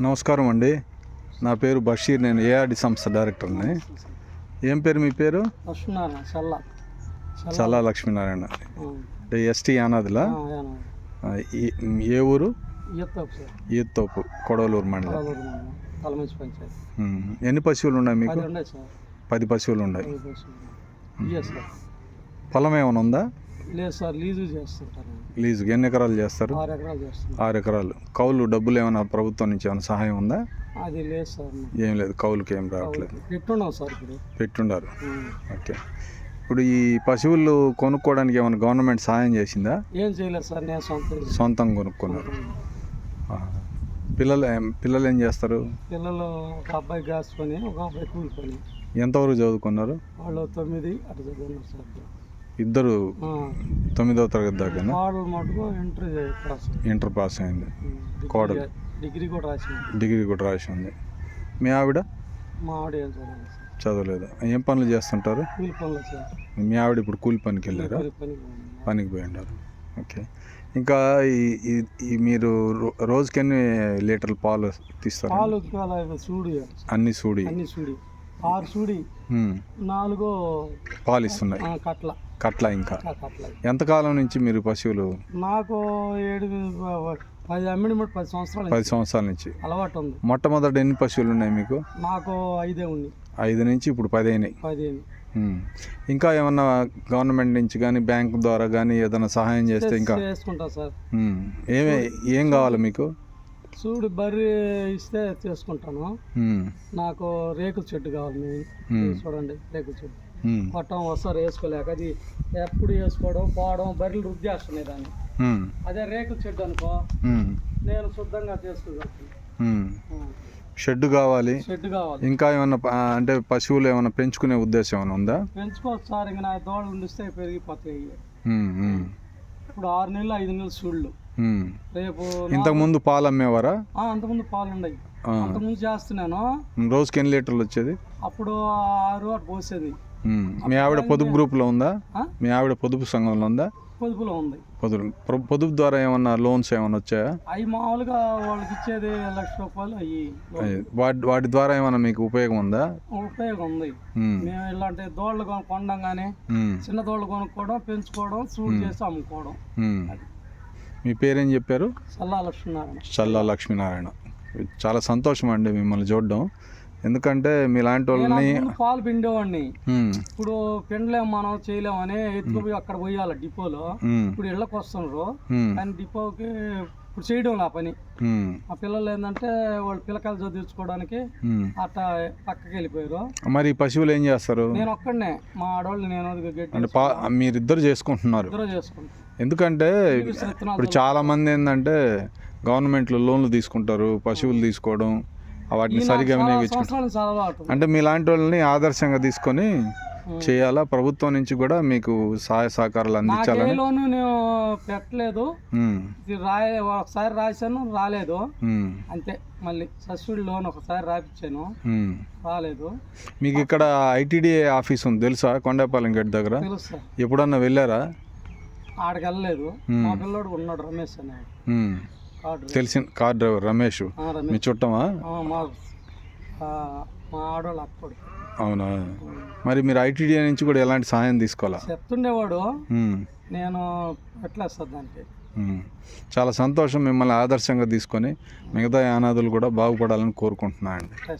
నమస్కారం అండి. నా పేరు బషీర్ నేను ఏఆర్డి సంస్థ డైరెక్టర్ని ఏం పేరు మీ పేరు? చల్ల లక్ష్మీనారాయణ. అంటే ఎస్టీ ఈ- ఏ ఊరు? ఈత్తోపు కొడవలూరు మండలం. ఎన్ని పశువులు ఉన్నాయి మీకు? పది పశువులు ఉన్నాయి. పొలం ఏమైనా ఉందా? లేదు సార్ లీజు లీజుకి ఎన్ని ఎకరాలు చేస్తారు? ఆరు ఎకరాలు చేస్తున్నాను ఆరు ఎకరాలు. కౌలు డబ్బులు ఏమైనా ప్రభుత్వం నుంచి ఏమైనా సహాయం ఉందా? అది లేదు సార్. ఏం లేదు. కౌలుకి ఏం రావట్లేదు. పెట్టున్నాం సార్ ఇప్పుడు. పెట్టుండారు. ఓకే. ఇప్పుడు ఈ పశువులు కొనుక్కోవడానికి ఏమైనా గవర్నమెంట్ సహాయం చేసిందా? ఏం చేయలేదు సార్. నేను సొంత సొంతంగా కొనుక్కున్నారు. పిల్లలు ఏం- పిల్లలు ఏం చేస్తారు? పిల్లలు ఒక అబ్బాయి గ్యాస్ పని ఒక అబ్బాయి కూలి పని ఎంతవరకు చదువుకున్నారు? వాళ్ళు తొమ్మిది అటు సార్. ఇద్దరు. తొమ్మిదవ తరగతి దాకా ఇంటర్ పాస్ అయింది. కోడలు. డిగ్రీ కూడా రాసింది. డిగ్రీ కూడా రాసి ఉంది మీ ఆవిడ? మా ఆవిడ చదవలేదు ఏం పనులు చేస్తుంటారు? మీ ఆవిడ ఇప్పుడు కూలి పనికి వెళ్ళారా? పనికి పోయి ఉండారు ఓకే. ఇంకా ఈ మీరు రోజుకి ఎన్ని లీటర్ల పాలు తీస్తారు? పాలు సూడి అన్ని సూడి. అన్ని సూడి. ఆరు సూడి. ఉమ్. నాలుగు పాలు ఇస్తున్నాయి. కట్ల. కట్ల ఇంకా. ఎంతకాలం నుంచి మీరు పశువులు? నాకు ఏడు పది అమ్మిడి ముడి పది సంవత్సరాలు పది సంవత్సరాల నుంచి. అలవాటు ఉంది. మొట్టమొదటి ఎన్ని పశువులు ఉన్నాయి మీకు? నాకు ఐదే ఉంది. ఐదు నుంచి ఇప్పుడు పదిహేను ఉమ్. ఇంకా ఏమన్నా గవర్నమెంట్ నుంచి కానీ బ్యాంక్ ద్వారా కానీ ఏదైనా సహాయం చేస్తే ఇంకా? చేసుకుంటా సార్. ఏమే ఏం కావాలి మీకు? సూడి బర్రె ఇస్తే చేసుకుంటాను. నాకు రేకుల చెట్టు కావాలి. చూడండి రేకుల చెట్టు. కొట్టం వస్తారు వేసుకోలేక అది ఎప్పుడు వేసుకోవడం పోవడం బర్రెలు రుద్దేస్తున్నాయి దాన్ని. అదే రేకుల చెట్టు అనుకో. నేను శుద్ధంగా చేసుకోగలుగుతాను. షెడ్ కావాలి షెడ్ కావాలి ఇంకా ఏమన్నా ప- అంటే పశువులు ఏమైనా పెంచుకునే ఉద్దేశం ఏమైనా ఉందా పెంచుకోవచ్చు సార్ ఇంకా నా దోళ్ళు ఉండిస్తే పెరిగిపోతాయి. ఇప్పుడు ఆరు నెలలు ఐదు నెలలు సూళ్ళు. రేపు ఇంతకు ముందు పాలు అమ్మేవారా అంతకుముందు పాలు ఉన్నాయి ఆ. అంతకుముందు చేస్తున్నాను రోజుకి ఎన్ని లీటర్లు వచ్చేది అప్పుడు ఆరు అటు పోసేది. మీ ఆవిడ పొదుపు గ్రూప్లో ఉందా? మీ ఆవిడ పొదుపు సంఘంలో ఉందా? పొదుపులో ఉంది. పొదుపు. పొదుపు ద్వారా ఏమన్నా లోన్స్ ఏమైనా వచ్చాయా? అవి మామూలుగా వాళ్ళకి ఇచ్చేది లక్ష రూపాయలు అవి. వాటి వాటి ద్వారా ఏమైనా మీకు ఉపయోగం ఉందా? ఉపయోగం ఉంది. మేము. ఇలాంటి దోళ్ళు కొను- కొనడంగానే ఉమ్. చిన్న దోళ్ళు కొనుక్కోవడం పెంచుకోవడం సూట్ చేసి అమ్ముకోవడం. మీ పేరేం చెప్పారు? చల్లా లక్ష్మీనారాయణ. చల్లా లక్ష్మీనారాయణ. చాలా సంతోషం అండి మిమ్మల్ని చూడడం. ఎందుకంటే మీలాంటి వాళ్ళని పాలు పిండేవాడిని. ఇప్పుడు పిండలేము మనం చేయలేమని ఎత్తుకుపోయి అక్కడ పోయాలి డిపోలో. ఇప్పుడు ఇళ్ళకి వస్తున్నారు. కానీ డిపోకి ఇప్పుడు చేయడం ఆ పని. ఆ పిల్లలు ఏంటంటే వాళ్ళు పిల్లకాయలు చదివించుకోవడానికి. అట్లా పక్కకి వెళ్ళిపోయారు. మరి పశువులు ఏం చేస్తారు? నేను ఒక్కడనే. మా ఆడవాళ్ళు నేను మీరిద్దరు చేసుకుంటున్నారు. ఎందుకంటే ఇప్పుడు చాలా మంది ఏంటంటే గవర్నమెంట్లో లోన్లు తీసుకుంటారు పశువులు తీసుకోవడం వాటిని సరిగా వినియోగించుకుంటారు. అంటే మీలాంటి వాళ్ళని ఆదర్శంగా తీసుకొని చేయాలా? ప్రభుత్వం నుంచి కూడా మీకు సహాయ సహకారాలు అందించాలని లోను నేను పెట్టలేదు. రాయ ఒకసారి రాశాను రాలేదు. అంతే. మళ్ళీ సబ్సిడీ లోన్ ఒకసారి రాపిచ్చాను. ఉమ్. రాలేదు. మీకు ఇక్కడ ఐటీడీఏ ఆఫీస్ ఉంది తెలుసా? కొండపాలెం గేట్ దగ్గర. ఎప్పుడన్నా వెళ్ళారా? ఆడికి వెళ్ళలేదు. మా పిల్లోడు ఉన్నాడు రమేష్ అనే. తెలిసిన కార్ డ్రైవర్ రమేష్. మీ చుట్టమా? అవునా? మరి మీరు ఐటీడీఏ నుంచి కూడా ఎలాంటి సహాయం తీసుకోవాలా? చెప్తుండేవాడు. నేను ఎట్లా దానికి. చాలా సంతోషం మిమ్మల్ని ఆదర్శంగా తీసుకొని మిగతా యానాదులు కూడా బాగుపడాలని కోరుకుంటున్నాను అండి.